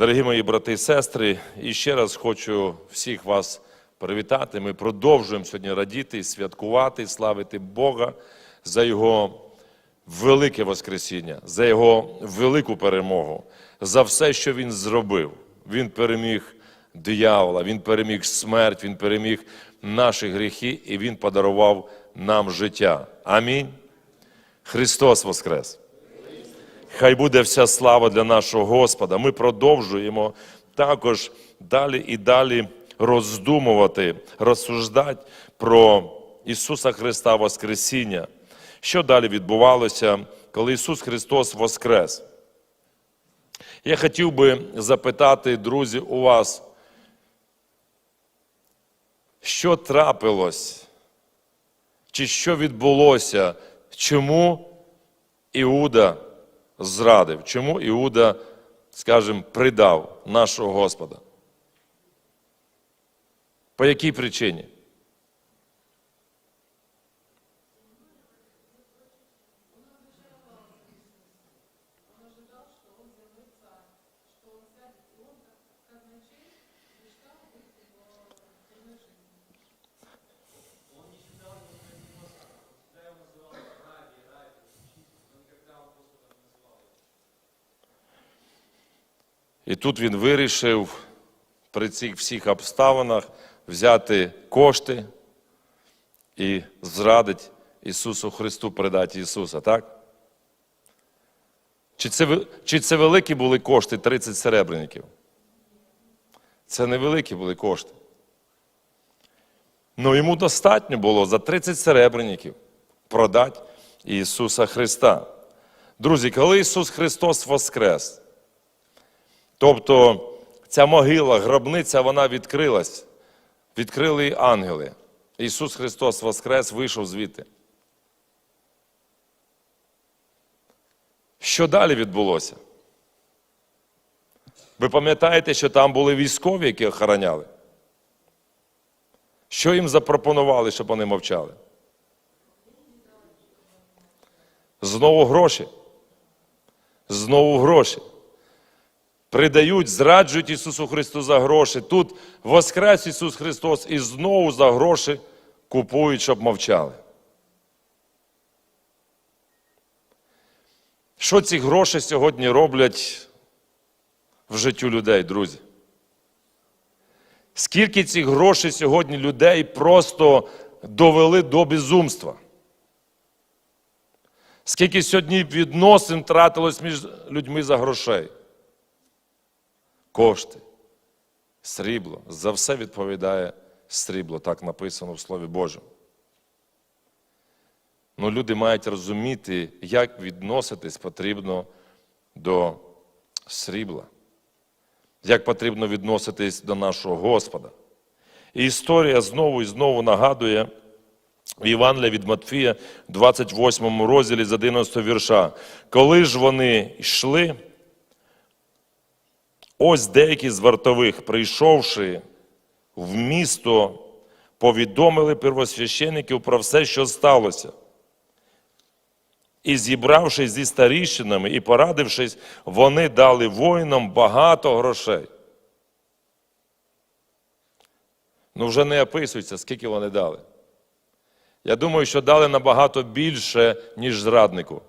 Дорогі мої брати і сестри, і ще раз хочу всіх вас привітати. Ми продовжуємо сьогодні радіти, святкувати, славити Бога за Його велике Воскресіння, за Його велику перемогу, за все, що Він зробив. Він переміг диявола, Він переміг смерть, Він переміг наші гріхи і Він подарував нам життя. Амінь. Христос Воскрес! Хай буде вся слава для нашого Господа. Ми продовжуємо також далі і далі роздумувати, розсуждати про Ісуса Христа Воскресіння. Що далі відбувалося, коли Ісус Христос Воскрес? Я хотів би запитати, друзі, у вас, що трапилось, чи що відбулося, чому Іуда зрадив. Чому Іуда, скажімо, придав нашого Господа? По якій причині? І тут він вирішив при цих всіх обставинах взяти кошти і зрадити Ісусу Христу, передати Ісуса, так? Чи це, чи це великі були кошти 30 серебряників? Це невеликі були кошти. Ну йому достатньо було за 30 серебряників продати Ісуса Христа. Друзі, коли Ісус Христос воскрес, Тобто ця могила, гробниця, вона відкрилась. Відкрили її ангели. Ісус Христос Воскрес вийшов звідти. Що далі відбулося? Ви пам'ятаєте, що там були військові, які охороняли? Що їм запропонували, щоб вони мовчали? Знову гроші. Знову гроші придають, зраджують Ісусу Христу за гроші. Тут воскрес Ісус Христос і знову за гроші купують, щоб мовчали. Що ці гроші сьогодні роблять в життю людей, друзі? Скільки цих грошей сьогодні людей просто довели до безумства? Скільки сьогодні відносин тратилось між людьми за грошей? Кошти, срібло. За все відповідає срібло, так написано в Слові Божому. Ну, люди мають розуміти, як відноситись потрібно до срібла, як потрібно відноситись до нашого Господа. І історія знову і знову нагадує в Євангелія від Матфія, 28 розділі з 11 вірша. Коли ж вони йшли, Ось деякі з вартових, прийшовши в місто, повідомили первосвящеників про все, що сталося. І зібравшись зі старіщинами і порадившись, вони дали воїнам багато грошей. Ну, вже не описується, скільки вони дали. Я думаю, що дали набагато більше, ніж зраднику.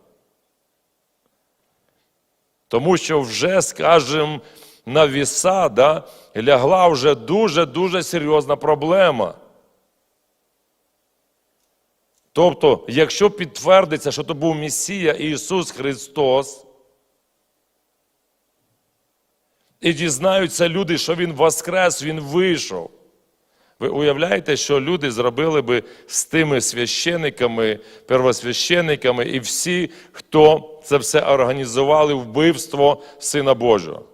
Тому що вже, скажімо, на віса да, лягла вже дуже-дуже серйозна проблема. Тобто, якщо підтвердиться, що то був Месія Ісус Христос, і дізнаються люди, що Він воскрес, Він вийшов. Ви уявляєте, що люди зробили би з тими священиками, первосвящениками і всі, хто це все організували вбивство Сина Божого?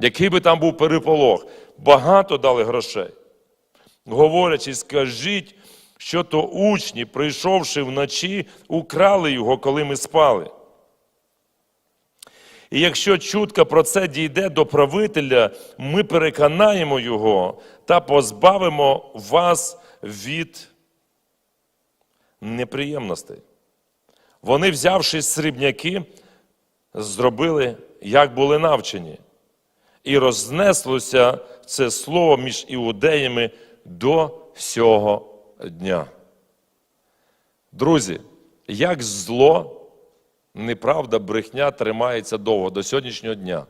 Який би там був переполох, багато дали грошей. Говорячи, скажіть, що то учні, прийшовши вночі, украли його, коли ми спали. І якщо чутка про це дійде до правителя, ми переконаємо його та позбавимо вас від неприємностей. Вони, взявши срібняки, зробили як були навчені. І рознеслося це слово між іудеями до сього дня. Друзі, як зло, неправда, брехня тримається довго до сьогоднішнього дня.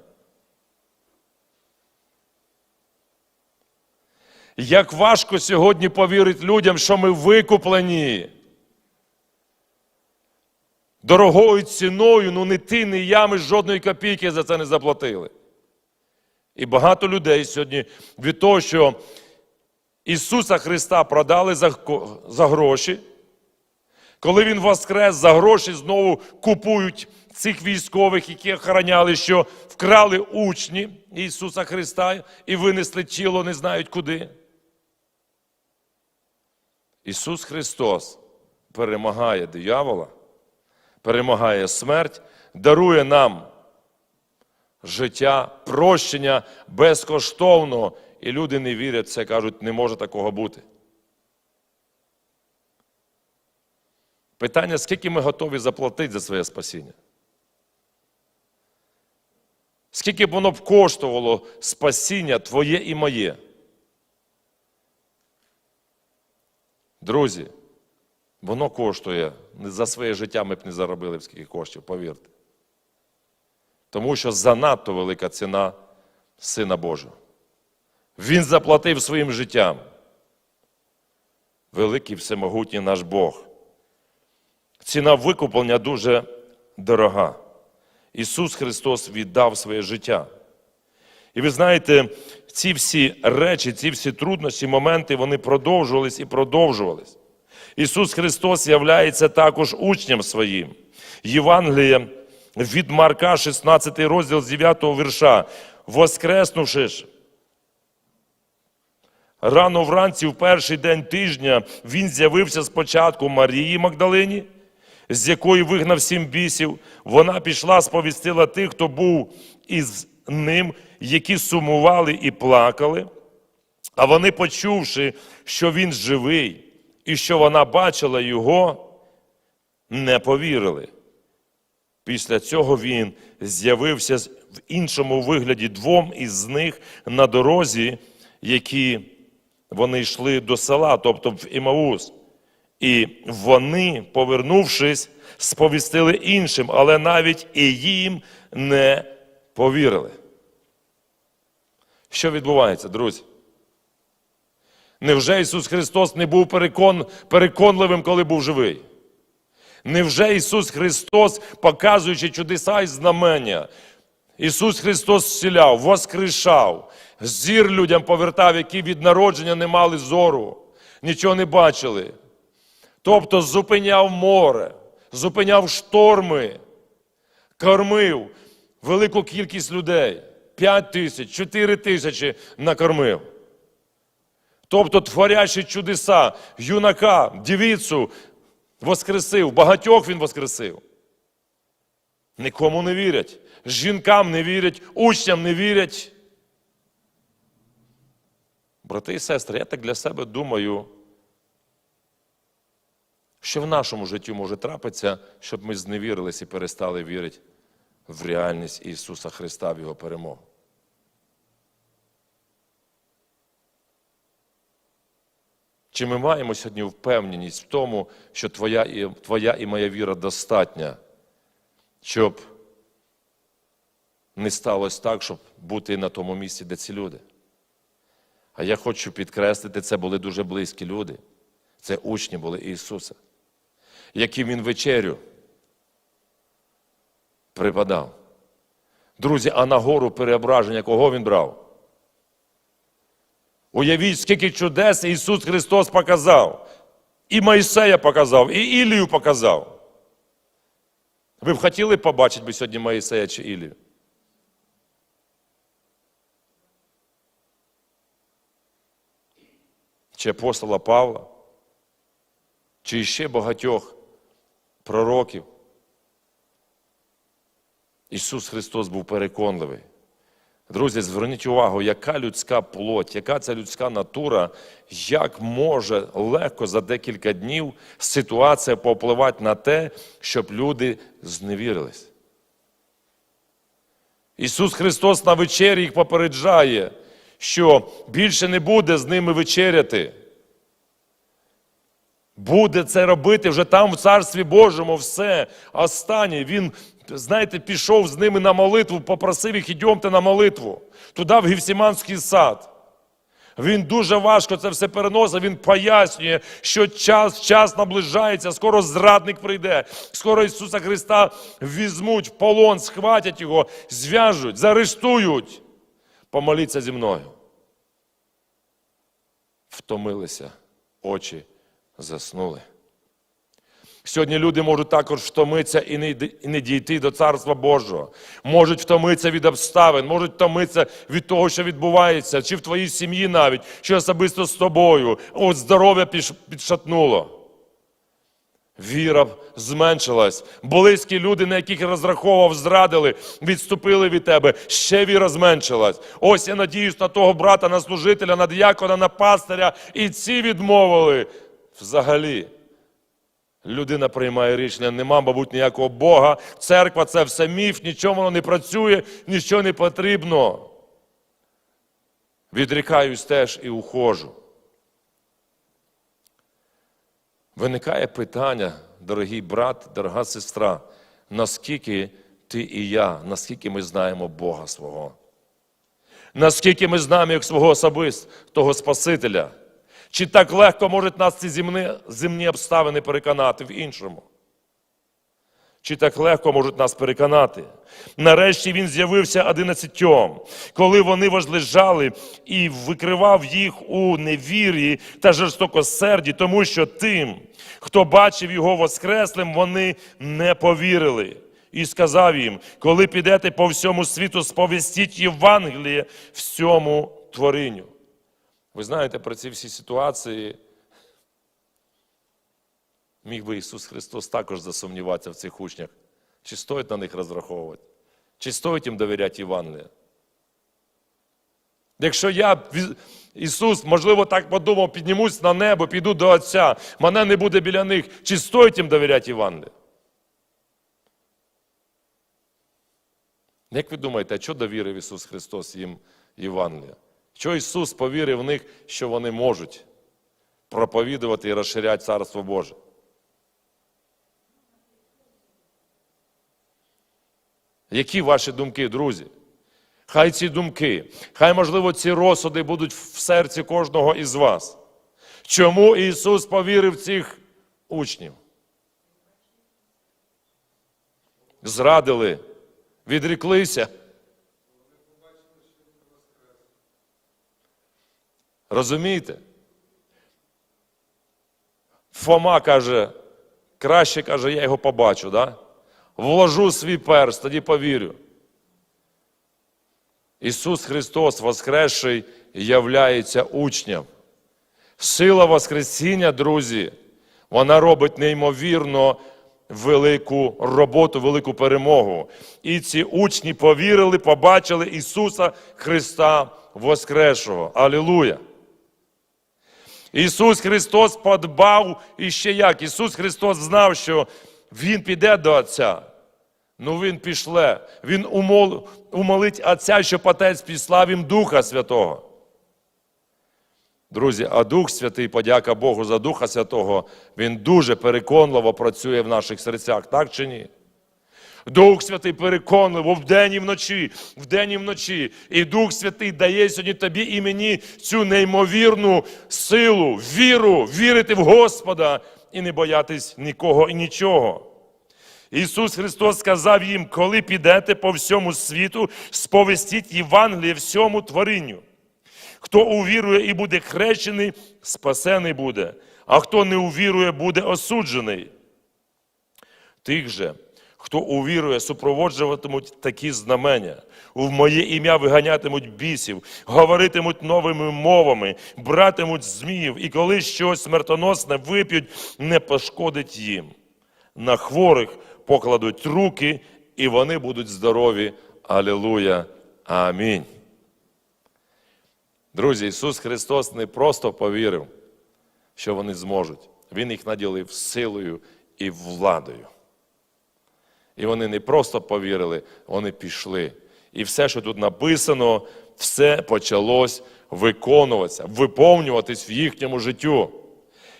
Як важко сьогодні повірити людям, що ми викуплені. Дорогою ціною, ну не ти, не я, ми жодної копійки за це не заплатили. І багато людей сьогодні від того, що Ісуса Христа продали за, за гроші, коли Він воскрес за гроші, знову купують цих військових, які охороняли, що вкрали учні Ісуса Христа і винесли тіло не знають куди. Ісус Христос перемагає диявола, перемагає смерть, дарує нам життя, прощення безкоштовно. І люди не вірять в це, кажуть, не може такого бути. Питання, скільки ми готові заплатити за своє спасіння? Скільки б воно б коштувало спасіння твоє і моє? Друзі, воно коштує. За своє життя ми б не заробили скільки коштів, повірте. Тому що занадто велика ціна Сина Божого. Він заплатив своїм життям. Великий всемогутній наш Бог. Ціна викуплення дуже дорога. Ісус Христос віддав своє життя. І ви знаєте, ці всі речі, ці всі труднощі, моменти, вони продовжувались і продовжувались. Ісус Христос являється також учням своїм. Євангеліє від Марка, 16 розділ з 9 вірша. Воскреснувши ж, Рано вранці, в перший день тижня, він з'явився спочатку Марії Магдалині, з якої вигнав сім бісів. Вона пішла, сповістила тих, хто був із ним, які сумували і плакали. А вони, почувши, що він живий і що вона бачила його, не повірили. Після цього він з'явився в іншому вигляді двом із них на дорозі, які вони йшли до села, тобто в Імаус. І вони, повернувшись, сповістили іншим, але навіть і їм не повірили. Що відбувається, друзі? Невже Ісус Христос не був перекон, переконливим, коли був живий? Невже Ісус Христос, показуючи чудеса і знамення, Ісус Христос зціляв, воскрешав, зір людям повертав, які від народження не мали зору, нічого не бачили. Тобто зупиняв море, зупиняв шторми, кормив велику кількість людей. П'ять тисяч, чотири тисячі накормив. Тобто творячі чудеса, юнака, дівіцю воскресив, багатьох він воскресив. Нікому не вірять. Жінкам не вірять, учням не вірять. Брати і сестри, я так для себе думаю, що в нашому житті може трапитися, щоб ми зневірились і перестали вірити в реальність Ісуса Христа в Його перемогу. Чи ми маємо сьогодні впевненість в тому, що твоя і, твоя і моя віра достатня, щоб не сталося так, щоб бути на тому місці, де ці люди? А я хочу підкреслити, це були дуже близькі люди. Це учні були Ісуса, яким Він вечерю припадав. Друзі, а на гору переображення кого він брав? Уявіть, скільки чудес Ісус Христос показав. І Моїсея показав, і Ілію показав. Ви б хотіли побачити сьогодні Моїсея чи Ілію? Чи апостола Павла? Чи ще багатьох пророків? Ісус Христос був переконливий. Друзі, зверніть увагу, яка людська плоть, яка ця людська натура, як може легко за декілька днів ситуація повпливати на те, щоб люди зневірились. Ісус Христос на вечері їх попереджає, що більше не буде з ними вечеряти. Буде це робити вже там, в Царстві Божому, все. Останнє. Він, знаєте, пішов з ними на молитву, попросив їх, ідьомте на молитву, туди в Гівсіманський сад. Він дуже важко це все переносить, він пояснює, що час, час наближається, скоро зрадник прийде, скоро Ісуса Христа візьмуть в полон, схватять його, зв'яжуть, заарештують. Помоліться зі мною. Втомилися, очі заснули. Сьогодні люди можуть також втомитися і не, і не дійти до Царства Божого. Можуть втомитися від обставин, можуть втомитися від того, що відбувається, чи в твоїй сім'ї навіть, що особисто з тобою. От здоров'я підшатнуло. Віра зменшилась. Близькі люди, на яких розраховував, зрадили, відступили від тебе. Ще віра зменшилась. Ось я надіюсь на того брата, на служителя, на діякона, на пастиря. І ці відмовили. Взагалі. Людина приймає рішення, нема, мабуть, ніякого Бога. Церква це все міф, нічого воно не працює, нічого не потрібно. Відрікаюсь теж і ухожу. Виникає питання, дорогий брат, дорога сестра, наскільки ти і я, наскільки ми знаємо Бога свого? Наскільки ми знаємо як свого особистого Спасителя? Чи так легко можуть нас ці земні, земні обставини переконати в іншому? Чи так легко можуть нас переконати? Нарешті він з'явився одинадцятьом, коли вони возлежали і викривав їх у невір'ї та жорстокосерді, тому що тим, хто бачив його воскреслим, вони не повірили. І сказав їм: коли підете по всьому світу, сповістіть Євангеліє всьому творінню. Ви знаєте про ці всі ситуації. Міг би Ісус Христос також засумніватися в цих учнях. Чи стоїть на них розраховувати? Чи стоїть їм довіряти Євангелію? Якщо я, Ісус, можливо, так подумав, піднімусь на небо, піду до Отця, мене не буде біля них, чи стоїть їм довіряти Євангелію? Як ви думаєте, а що довірив Ісус Христос їм Євангелія? Що Ісус повірив в них, що вони можуть проповідувати і розширяти Царство Боже? Які ваші думки, друзі? Хай ці думки, хай, можливо, ці розсуди будуть в серці кожного із вас. Чому Ісус повірив цих учнів? Зрадили, відріклися. Розумієте? Фома каже, краще каже, я його побачу, да? вложу свій перст, тоді повірю. Ісус Христос, Воскресший, являється учням. Сила Воскресіння, друзі, вона робить неймовірно велику роботу, велику перемогу. І ці учні повірили, побачили Ісуса Христа Воскресшого. Алілуя! Ісус Христос подбав і ще як. Ісус Христос знав, що Він піде до Отця. Ну Він пішле. Він умол, умолить Отця, щоб Отець післав їм Духа Святого. Друзі, а Дух Святий, подяка Богу за Духа Святого, Він дуже переконливо працює в наших серцях, так чи ні? Дух Святий переконливо вдень і вночі, вдень і вночі. І Дух Святий дає сьогодні тобі і мені цю неймовірну силу, віру, вірити в Господа і не боятись нікого і нічого. Ісус Христос сказав їм, коли підете по всьому світу, сповістіть Євангеліє всьому творінню. Хто увірує і буде хрещений, спасений буде, а хто не увірує, буде осуджений. Тих же, хто увірує, супроводжуватимуть такі знамення. В моє ім'я виганятимуть бісів, говоритимуть новими мовами, братимуть зміїв, і коли щось смертоносне вип'ють, не пошкодить їм. На хворих покладуть руки, і вони будуть здорові. Алілуя. Амінь. Друзі, Ісус Христос не просто повірив, що вони зможуть. Він їх наділив силою і владою. І вони не просто повірили, вони пішли. І все, що тут написано, все почалось виконуватися, виповнюватись в їхньому життю.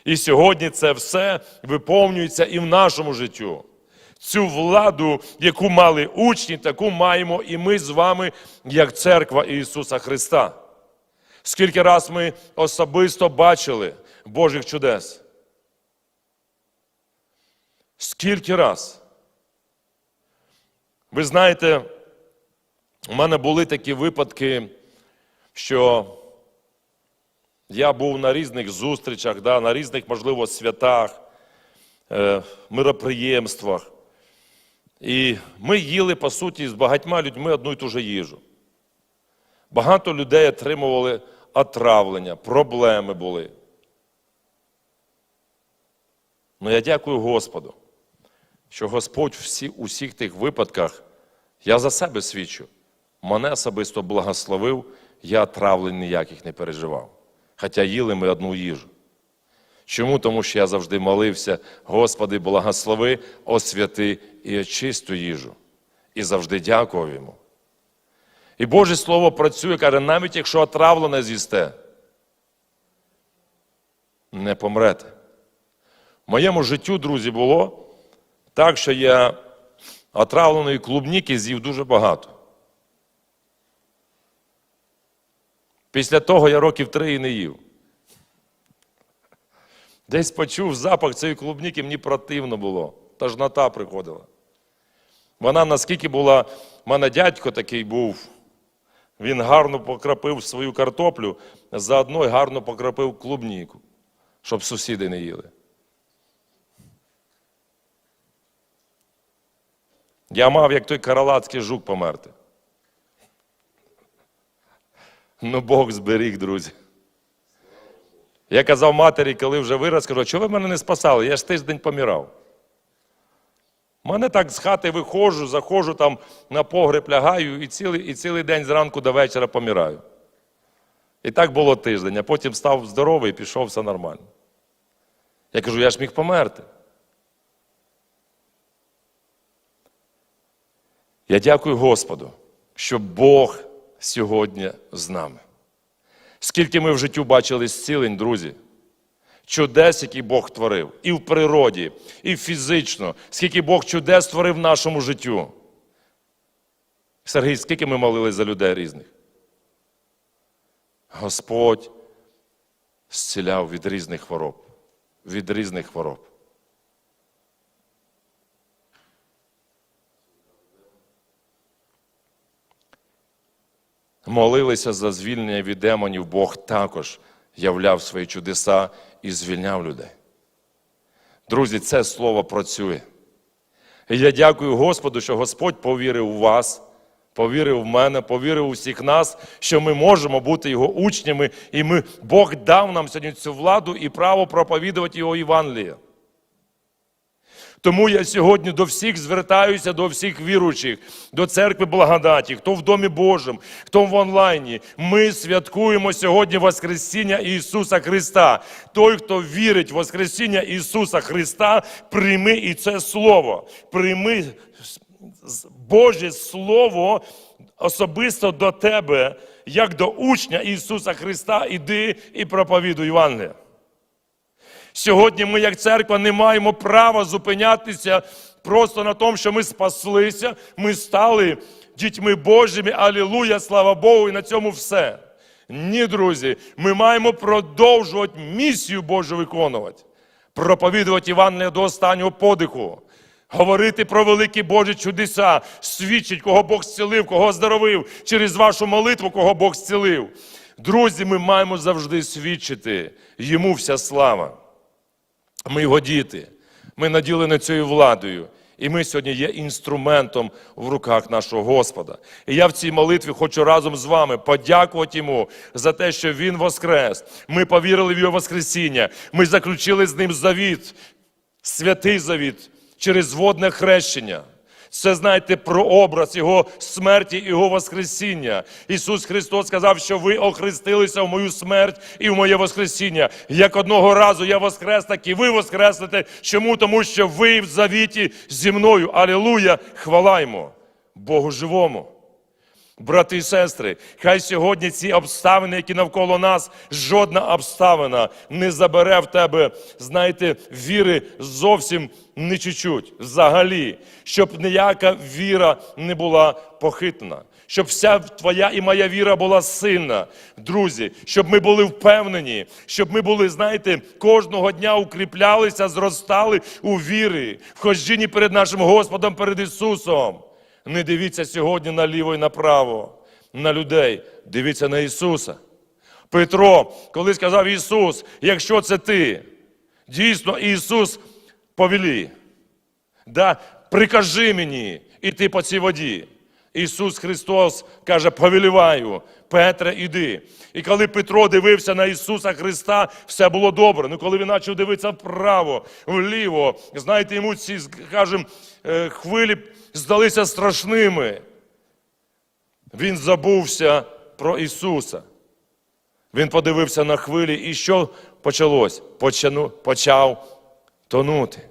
І сьогодні це все виповнюється і в нашому життю. Цю владу, яку мали учні, таку маємо і ми з вами, як церква Ісуса Христа. Скільки раз ми особисто бачили Божих чудес? Скільки раз? Ви знаєте, у мене були такі випадки, що я був на різних зустрічах, да, на різних, можливо, святах, е, мироприємствах. І ми їли, по суті, з багатьма людьми одну і ту же їжу. Багато людей отримували отравлення, проблеми були. Ну я дякую Господу, що Господь всі, у всіх тих випадках, я за себе свідчу, мене особисто благословив, я отравлень ніяких не переживав. Хоча їли ми одну їжу. Чому? Тому що я завжди молився, Господи, благослови, освяти і очисту їжу. І завжди дякував йому. І Боже Слово працює, каже, навіть якщо отравлене з'їсте, не помрете. В моєму життю, друзі, було так, що я отравленої клубніки з'їв дуже багато. Після того я років три і не їв. Десь почув запах цієї клубніки, мені противно було. Тажнота приходила. Вона наскільки була, в мене дядько такий був, він гарно покрапив свою картоплю, заодно й гарно покрапив клубніку, щоб сусіди не їли. Я мав, як той каралацький жук померти. Ну, Бог зберіг, друзі. Я казав матері, коли вже вираз, кажу, чого ви мене не спасали? Я ж тиждень помирав. Мене так з хати виходжу, заходжу там на погреб лягаю і цілий, і цілий день зранку до вечора помираю. І так було тиждень, а потім став здоровий і пішов все нормально. Я кажу, я ж міг померти. Я дякую Господу, що Бог сьогодні з нами. Скільки ми в життю бачили зцілень, друзі, чудес, які Бог творив, і в природі, і фізично, скільки Бог чудес творив в нашому життю. Сергій, скільки ми молились за людей різних? Господь зціляв від різних хвороб, від різних хвороб. Молилися за звільнення від демонів, Бог також являв свої чудеса і звільняв людей. Друзі, це слово працює. І я дякую Господу, що Господь повірив у вас, повірив в мене, повірив у всіх нас, що ми можемо бути Його учнями, і ми, Бог дав нам сьогодні цю владу і право проповідувати Його Євангеліє. Тому я сьогодні до всіх звертаюся, до всіх віруючих, до церкви благодаті, хто в Домі Божому, хто в онлайні. Ми святкуємо сьогодні Воскресіння Ісуса Христа. Той, хто вірить в Воскресіння Ісуса Христа, прийми і це Слово. Прийми Боже Слово особисто до тебе, як до учня Ісуса Христа, іди і проповідуй Євангелія. Сьогодні ми, як церква, не маємо права зупинятися просто на тому, що ми спаслися, ми стали дітьми Божими, алілуя, слава Богу, і на цьому все. Ні, друзі, ми маємо продовжувати місію Божу виконувати, проповідувати Івангелія до останнього подиху. Говорити про великі Божі чудеса, свідчить, кого Бог зцілив, кого оздоровив, через вашу молитву, кого Бог зцілив. Друзі, ми маємо завжди свідчити йому вся слава. Ми його діти, ми наділені цією владою. І ми сьогодні є інструментом в руках нашого Господа. І я в цій молитві хочу разом з вами подякувати йому за те, що Він воскрес. Ми повірили в Його Воскресіння. Ми заключили з ним завіт, святий завіт через водне хрещення. Це знаєте про образ Його смерті Його Воскресіння. Ісус Христос сказав, що ви охрестилися в мою смерть і в моє Воскресіння. Як одного разу я воскрес, так і ви воскреснете. Чому? Тому що ви в завіті зі мною. Алілуя! Хвалаймо Богу живому. Брати і сестри, хай сьогодні ці обставини, які навколо нас, жодна обставина не забере в тебе, знаєте, віри зовсім не чуть-чуть, взагалі, щоб ніяка віра не була похитана, щоб вся твоя і моя віра була сильна, друзі, щоб ми були впевнені, щоб ми були, знаєте, кожного дня укріплялися, зростали у вірі, в хожінні перед нашим Господом, перед Ісусом. Не дивіться сьогодні наліво і направо, на людей. Дивіться на Ісуса. Петро, коли сказав Ісус, якщо це ти, дійсно Ісус повелі. Да, прикажи мені іти по цій воді. Ісус Христос каже, повеліваю, Петре, іди. І коли Петро дивився на Ісуса Христа, все було добре. Ну коли він почав дивитися вправо, вліво, знаєте, йому ці, скажімо, е, хвилі здалися страшними. Він забувся про Ісуса. Він подивився на хвилі, і що почалось? Почану, почав тонути.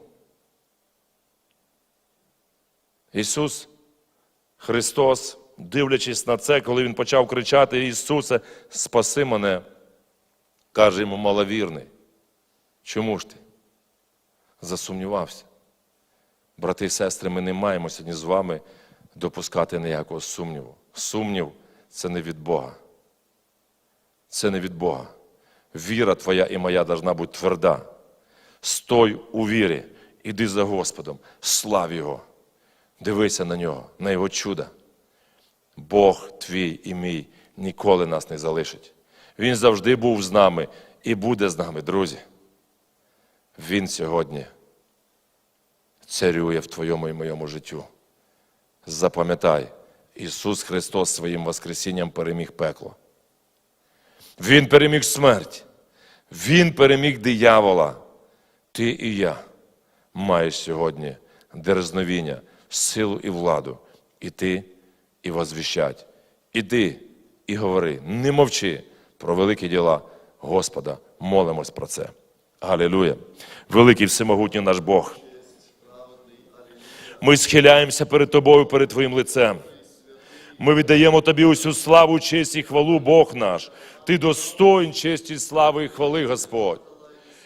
Ісус Христос, дивлячись на це, коли Він почав кричати: Ісусе, спаси мене, каже йому маловірний. Чому ж ти? Засумнівався. Брати і сестри, ми не маємо сьогодні з вами допускати ніякого сумніву. Сумнів це не від Бога. Це не від Бога. Віра твоя і моя должна бути тверда. Стой у вірі, іди за Господом, слав Його. Дивися на нього, на Його чудо. Бог твій і мій ніколи нас не залишить. Він завжди був з нами і буде з нами, друзі. Він сьогодні царює в твоєму і моєму життю. Запам'ятай, Ісус Христос своїм Воскресінням переміг пекло. Він переміг смерть. Він переміг диявола. Ти і я маєш сьогодні дерзновіння, силу і владу. Іти і возвіщать. Іди і говори, не мовчи про великі діла Господа. Молимось про це. Галилуя. Великий всемогутній наш Бог. Ми схиляємося перед Тобою, перед Твоїм лицем. Ми віддаємо Тобі усю славу, честь і хвалу, Бог наш. Ти достоїн честі, слави і хвали, Господь.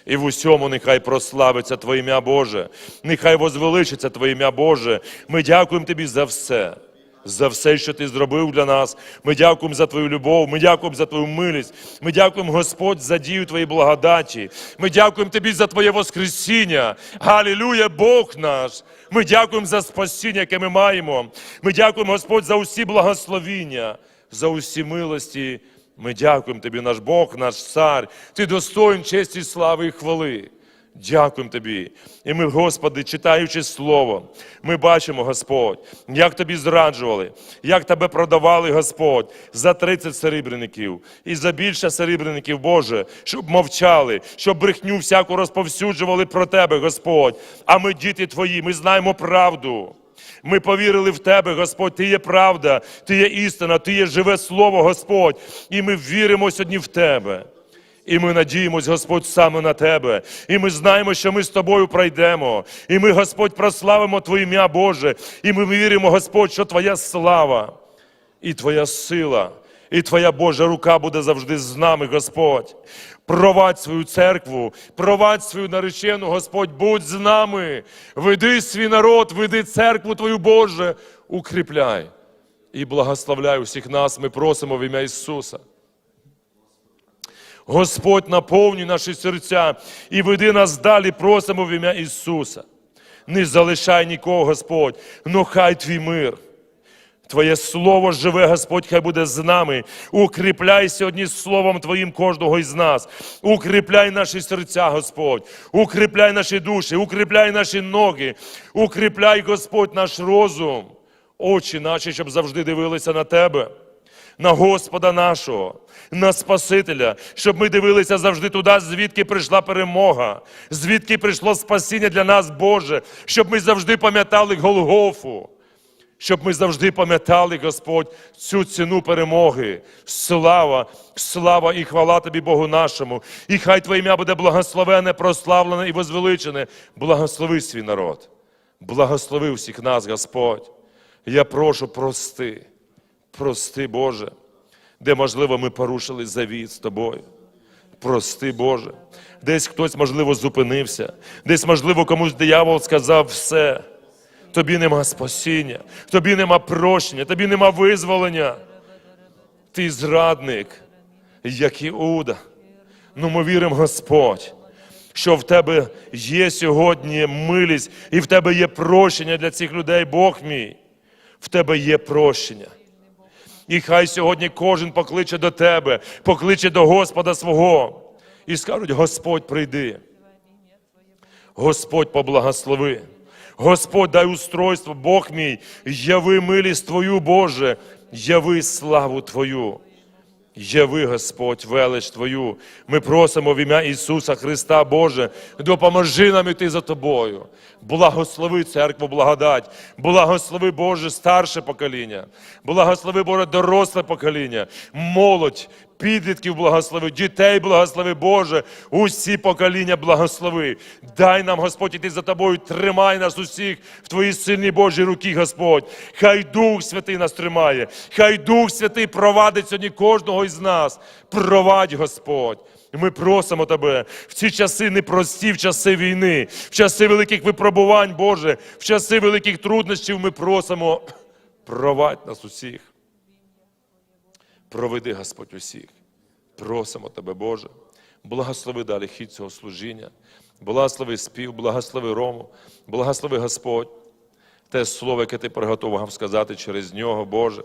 І в усьому нехай прославиться Твоє ім'я Боже, нехай возвеличиться Твоє ім'я Боже. Ми дякуємо Тобі за все, за все, що Ти зробив для нас. Ми дякуємо за Твою любов, ми дякуємо за Твою милість. Ми дякуємо, Господь, за дію Твоєї благодаті. Ми дякуємо Тобі за Твоє Воскресіння. Галілюя, Бог наш. Ми дякуємо за спасіння, яке ми маємо. Ми дякуємо, Господь, за усі благословіння, за усі милості. Ми дякуємо Тобі, наш Бог, наш цар. Ти достоїн честі, слави і хвали. Дякуємо Тобі. І ми, Господи, читаючи Слово, ми бачимо, Господь, як Тобі зраджували, як Тебе продавали, Господь, за 30 серебряників і за більше серебряників, Боже, щоб мовчали, щоб брехню всяку розповсюджували про Тебе, Господь. А ми, діти Твої, ми знаємо правду. Ми повірили в Тебе, Господь, Ти є правда, Ти є істина, Ти є живе Слово, Господь. І ми віримо сьогодні в Тебе. І ми надіємось, Господь, саме на Тебе. І ми знаємо, що ми з тобою пройдемо. І ми, Господь, прославимо Твоє ім'я Боже. І ми віримо, Господь, що Твоя слава і Твоя сила, і Твоя Божа рука буде завжди з нами, Господь. Провадь свою церкву, провадь свою наречену, Господь, будь з нами. Веди свій народ, веди церкву Твою Боже, укріпляй і благословляй усіх нас. Ми просимо в ім'я Ісуса. Господь, наповнюй наші серця і веди нас далі, просимо в ім'я Ісуса. Не залишай нікого, Господь, но хай твій мир. Твоє слово живе, Господь, хай буде з нами. Укріпляй сьогодні словом Твоїм кожного із нас. Укріпляй наші серця, Господь, укріпляй наші душі, укріпляй наші ноги, укріпляй, Господь, наш розум, очі наші, щоб завжди дивилися на Тебе на Господа нашого, на Спасителя, щоб ми дивилися завжди туди, звідки прийшла перемога, звідки прийшло спасіння для нас, Боже, щоб ми завжди пам'ятали Голгофу, щоб ми завжди пам'ятали, Господь, цю ціну перемоги. Слава, слава і хвала Тобі, Богу нашому. І хай Твоє ім'я буде благословене, прославлене і возвеличене. Благослови свій народ, благослови всіх нас, Господь. Я прошу, прости Прости, Боже, де, можливо, ми порушили завіт з тобою. Прости, Боже. Десь хтось, можливо, зупинився, десь, можливо, комусь диявол сказав все. Тобі нема спасіння, тобі нема прощення, тобі нема визволення. Ти зрадник, як Іуда. Ну, ми віримо, Господь, що в тебе є сьогодні милість, і в тебе є прощення для цих людей, Бог мій. В тебе є прощення. І хай сьогодні кожен покличе до тебе, покличе до Господа свого і скажуть: Господь, прийди. Господь поблагослови. Господь дай устройство, Бог мій, яви милість Твою, Боже, яви славу Твою. Яви, Господь, велич Твою. Ми просимо в ім'я Ісуса Христа, Боже, допоможи нам іти за Тобою. Благослови церкву, благодать, благослови, Боже, старше покоління, благослови, Боже, доросле покоління, молодь, підлітків благослови, дітей благослови, Боже, усі покоління благослови. Дай нам, Господь, іти за Тобою, тримай нас усіх в Твоїй сильній Божій руки, Господь. Хай Дух Святий нас тримає, хай Дух Святий провадить сьогодні кожного із нас. Провадь, Господь. Ми просимо Тебе в ці часи непрості, в часи війни, в часи великих випробувань, Боже, в часи великих труднощів ми просимо, провадь нас усіх. Проведи, Господь, усіх. Просимо Тебе, Боже. Благослови далі хід цього служіння, благослови спів, благослови Рому, благослови Господь. Те слово, яке ти приготував сказати через нього, Боже,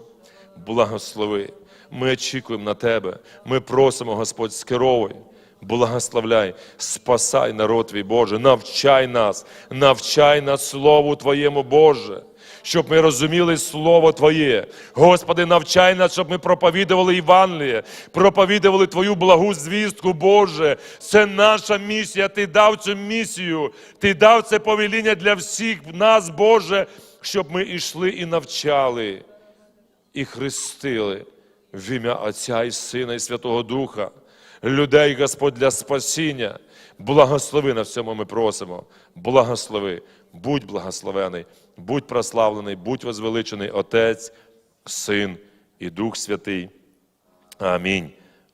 благослови. Ми очікуємо на Тебе. Ми просимо, Господь, скеровуй, благословляй, спасай народ твій Боже, навчай нас, навчай нас Слову Твоєму, Боже. Щоб ми розуміли Слово Твоє. Господи, навчай нас, щоб ми проповідували Євангеліє, проповідували Твою благу звістку, Боже. Це наша місія. Ти дав цю місію, Ти дав це повеління для всіх нас, Боже, щоб ми йшли і навчали, і хрестили в ім'я Отця і Сина, і Святого Духа, людей, Господь, для спасіння. Благослови на всьому ми просимо. Благослови, будь благословений, будь прославлений, будь возвеличений Отець, Син і Дух Святий. Амінь.